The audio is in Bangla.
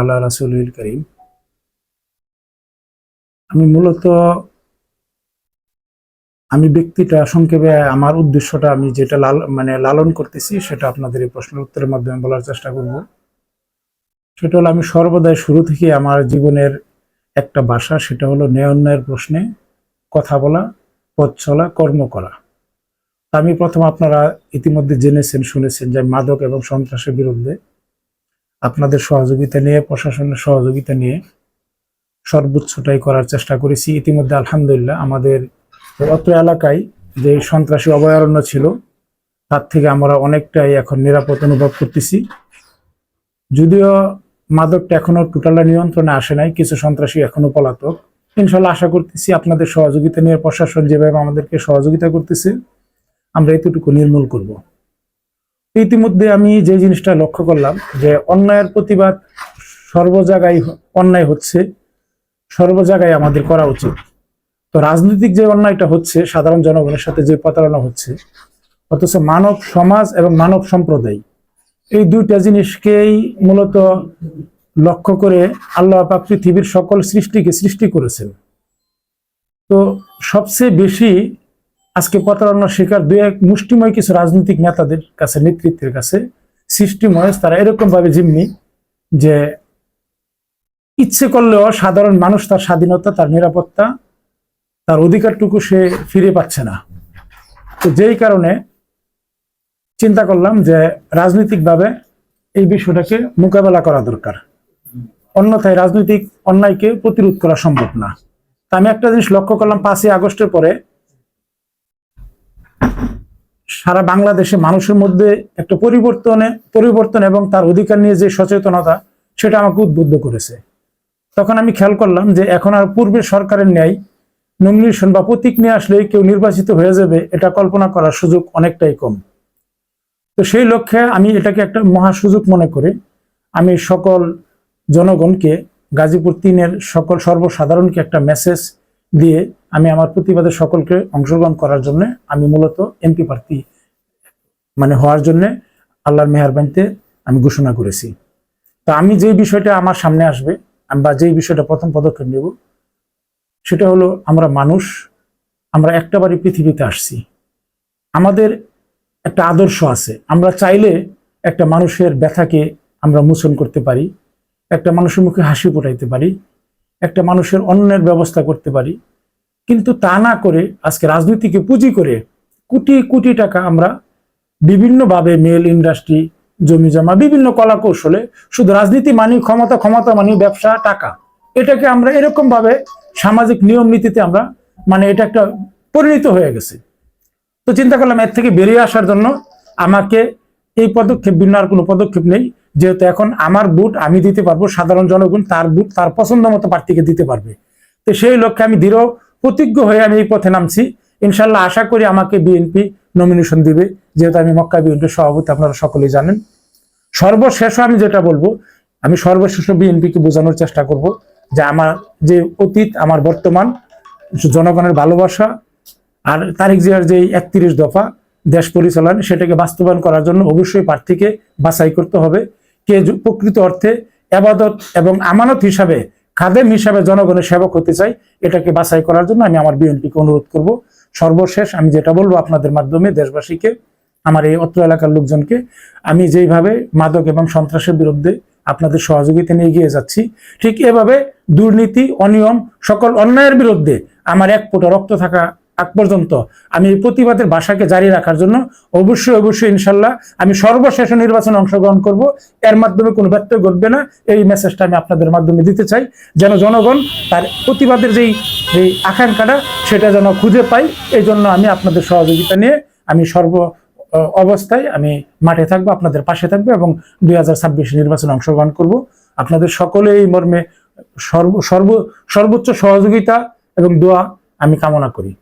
আল্লাহ রাসুল করিম। আমি মূলত আমি ব্যক্তিটা, সংক্ষেপে আমার উদ্দেশ্যটা আমি যেটা লাল মানে লালন করতেছি সেটা আপনাদের এই প্রশ্নের উত্তরের মাধ্যমে বলার চেষ্টা করব। সেটা হলো আমি সর্বদাই শুরু থেকে আমার জীবনের একটা ভাষা সেটা হলো ন্যায় প্রশ্নে কথা বলা, পথ চলা, কর্ম করা। আমি প্রথম আপনারা ইতিমধ্যে জেনেছেন, শুনেছেন যে মাদক এবং সন্ত্রাসের বিরুদ্ধে আপনাদের সহযোগিতা নিয়ে, প্রশাসনের সহযোগিতা নিয়ে সর্বোচ্চটাই করার চেষ্টা করেছি। ইতিমধ্যে আলহামদুলিল্লাহ আমাদের অত্র এলাকায় যে সন্ত্রাসী অভয়ারণ্য ছিল, তার থেকে আমরা অনেকটাই এখন নিরাপদ অনুভব করতেছি। যদিও মাদকটা এখনও টোটাল নিয়ন্ত্রণে আসে নাই, কিছু সন্ত্রাসী এখনও পলাতক। ইনশাল্লাহ আশা করতেছি আপনাদের সহযোগিতা নিয়ে প্রশাসন যেভাবে আমাদেরকে সহযোগিতা করতেছে, আমরা এতটুকু নির্মূল করব। ইতিমধ্যে আমি যে জিনিসটা লক্ষ্য করলাম, যে অন্যায়ের প্রতিবাদ সর্ব জায়গায় অন্যায় হচ্ছে সর্ব জায়গায় আমাদের করা উচিত। তো রাজনৈতিক যে অন্যায়টা হচ্ছে, সাধারণ জনগণের সাথে যে প্রতারণা হচ্ছে, অথচ মানব সমাজ এবং মানব সম্প্রদায়, এই দুইটা জিনিসকেই মূলত লক্ষ্য করে আল্লাহ পাক পৃথিবীর সকল সৃষ্টিকে সৃষ্টি করেছেন। তো সবচেয়ে বেশি আজকে প্রতারণার শিকার দুই এক মুষ্টিময় কিছু রাজনৈতিক নেতাদের কাছে, নেতৃত্বের কাছে সৃষ্টিময়, তারা এরকম ভাবে জিম্মি যে ইচ্ছে করলেও সাধারণ মানুষ তার স্বাধীনতা, তার নিরাপত্তা, তার অধিকারটুকু সে ফিরে পাচ্ছে না। তো যেই কারণে চিন্তা করলাম যে রাজনৈতিকভাবে এই বিষয়টাকে মোকাবেলা করা দরকার। অন্যথায় রাজনৈতিক অন্যায়কে প্রতিরোধ করা সম্ভব না। তা আমি একটা জিনিস লক্ষ্য করলাম, পাঁচই আগস্টের পরে সারা বাংলাদেশে মানুষের মধ্যে একটা পরিবর্তনে, পরিবর্তন এবং তার অধিকার নিয়ে যে সচেতনতা, সেটা আমাকে উদ্বুদ্ধ করেছে। তখন আমি খেয়াল করলাম যে এখন আর পূর্বের সরকারের ন্যায় নমিনেশন বা প্রতীক নিয়ে আসলে কেউ নির্বাচিত হয়ে যাবে, এটা কল্পনা করার সুযোগ অনেকটাই কম। তো সেই লক্ষ্যে আমি এটাকে একটা মহা সুযোগ মনে করে। আমি সকল জনগণকে, গাজীপুর তিনের সকল সর্বসাধারণকে একটা মেসেজ দিয়ে আমি আমার প্রতিবাদে সকলকে অংশগ্রহণ করার জন্য আমি মূলত এমপি প্রার্থী মানে হওয়ার জন্য আল্লাহর মেহরবানিতে আমি ঘোষণা করেছি। তো আমি যে বিষয়টা আমার সামনে আসবে, আমি বা যেই বিষয়টা প্রথম পদক্ষেপ নেব, সেটা হলো আমরা মানুষ, আমরা একটা বাড়ি পৃথিবীতে আসছি। আমাদের একটা আদর্শ আছে, আমরা চাইলে একটা মানুষের ব্যথাকে আমরা মোচন করতে পারি, একটা মানুষের মুখে হাসি ফোটাইতে পারি একটা মানুষের অন্যের ব্যবস্থা করতে পারি। কিন্তু তা না করে আজকে রাজনীতিকে পুঁজি করে কোটি কোটি টাকা আমরা বিভিন্নভাবে মেল ইন্ডাস্ট্রি জমি জমা, বিভিন্ন কলা কৌশলে শুধু রাজনীতি মানি ক্ষমতা ক্ষমতা মানি ব্যবসা, টাকা। এটাকে আমরা এরকম ভাবে সামাজিক নিয়ম নীতিতে আমরা মানে এটা একটা পরিণত হয়ে গেছে। তো চিন্তা করলাম এর থেকে বেরিয়ে আসার জন্য আমাকে এই পদক্ষেপ আর কোনো পদক্ষেপ নেই। যেহেতু এখন আমার বুট আমি দিতে পারব, সাধারণ জনগণ তার বুট তার পছন্দ মতো প্রার্থীকে দিতে পারবে। তো সেই লক্ষ্যে আমি দৃঢ়, প্রতিজ্ঞ হয়ে আমি এই পথে নামছি। ইনশাল্লাহ আশা করি আমাকে বিএনপি নমিনেশন দিবে। যেহেতু আমি মক্কা বিএনপির সভাপতি, আপনারা সকলেই জানেন। সর্বশেষ আমি যেটা বলব, আমি সর্বশেষ বিএনপিকে বোঝানোর চেষ্টা করব যে আমার যে অতীত, আমার বর্তমান, জনগণের ভালোবাসা আর তারিখ জিয়ার যে একত্রিশ দফা দেশ পরিচালনা, সেটাকে বাস্তবায়ন করার জন্য অবশ্যই প্রার্থীকে বাছাই করতে হবে। কে প্রকৃত অর্থে আবাদত এবং আমানত হিসাবে, খাদেম হিসাবে জনগণের সেবক হতে চাই, এটাকে বাছাই করার জন্য আমি আমার বিএনপিকে অনুরোধ করব। সর্বশেষ আমি যেটা বলব আপনাদের মাধ্যমে দেশবাসীকে, আমার এই অত্র এলাকার লোকজনকে, আমি যেইভাবে মাদক এবং সন্ত্রাসের বিরুদ্ধে আপনাদের সহযোগিতা নিয়ে এগিয়ে যাচ্ছি, ঠিক এভাবে দুর্নীতি, অনিয়ম, সকল অন্যায়ের বিরুদ্ধে আমার এক ফোঁটা রক্ত থাকা আগ পর্যন্ত। আমি এই প্রতিবাদের ভাষাকে জারি রাখার জন্য অবশ্যই অবশ্যই ইনশাল্লাহ আমি সর্বশেষ নির্বাচনে অংশগ্রহণ করব। এর মাধ্যমে কোনো ব্যত্যয় ঘটবে না। এই মেসেজটা আমি আপনাদের মাধ্যমে দিতে চাই, যেন জনগণ তার প্রতিবাদের যেই এই আকাঙ্ক্ষাটা, সেটা যেন খুঁজে পাই এই জন্য আমি আপনাদের সহযোগিতা নিয়ে আমি সর্ব অবস্থায় আমি মাঠে থাকব, আপনাদের পাশে থাকব এবং দুই হাজার ছাব্বিশ নির্বাচনে অংশগ্রহণ করব। আপনাদের সকলে এই মর্মে সর্ব সর্ব, সর্বোচ্চ সহযোগিতা এবং দোয়া আমি কামনা করি।